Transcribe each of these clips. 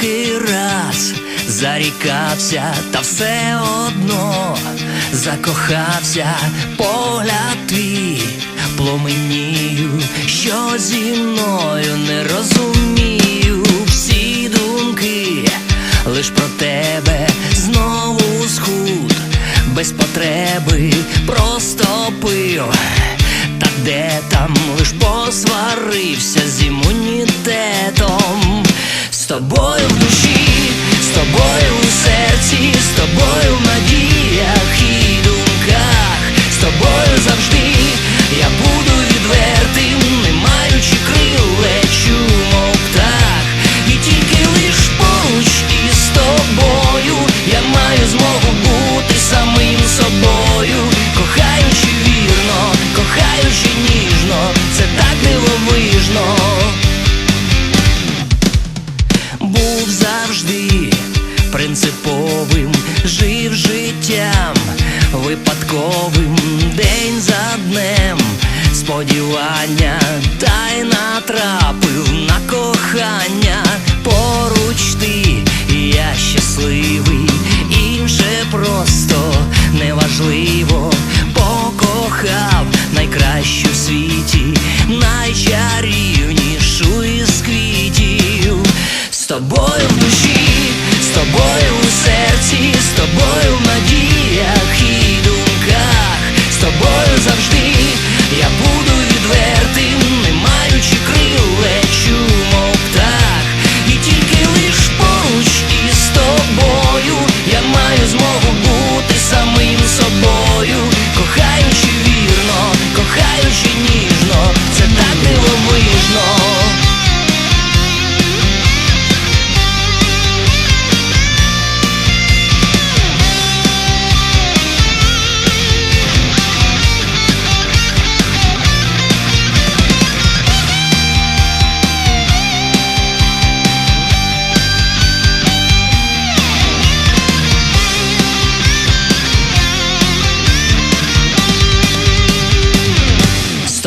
скільки раз зарікався, та все одно закохався, погляд твій пломенію, що зі мною не розумію всі думки, лиш про тебе знову схуд без потреби. був завжди принциповим, жив життям випадковим день за днем, сподівання, та й натрапив на кохання, поруч ти, і я щасливий, інше просто неважливо, покохав найкращу в світі, найчарі.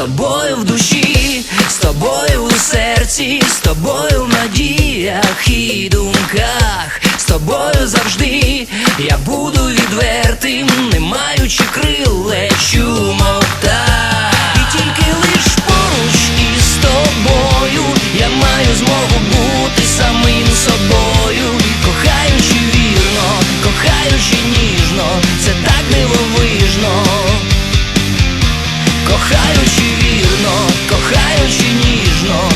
тобою в душі, з тобою у серці, з тобою в надіях і думках, з тобою завжди я буду відвертим, не маючи крил, лечу мотав. І тільки лиш поруч із тобою я маю змогу бути самим собою, кохаючи вірно, кохаючи ніжно, це так дивовижно. Кохаючи хоч і ніжно.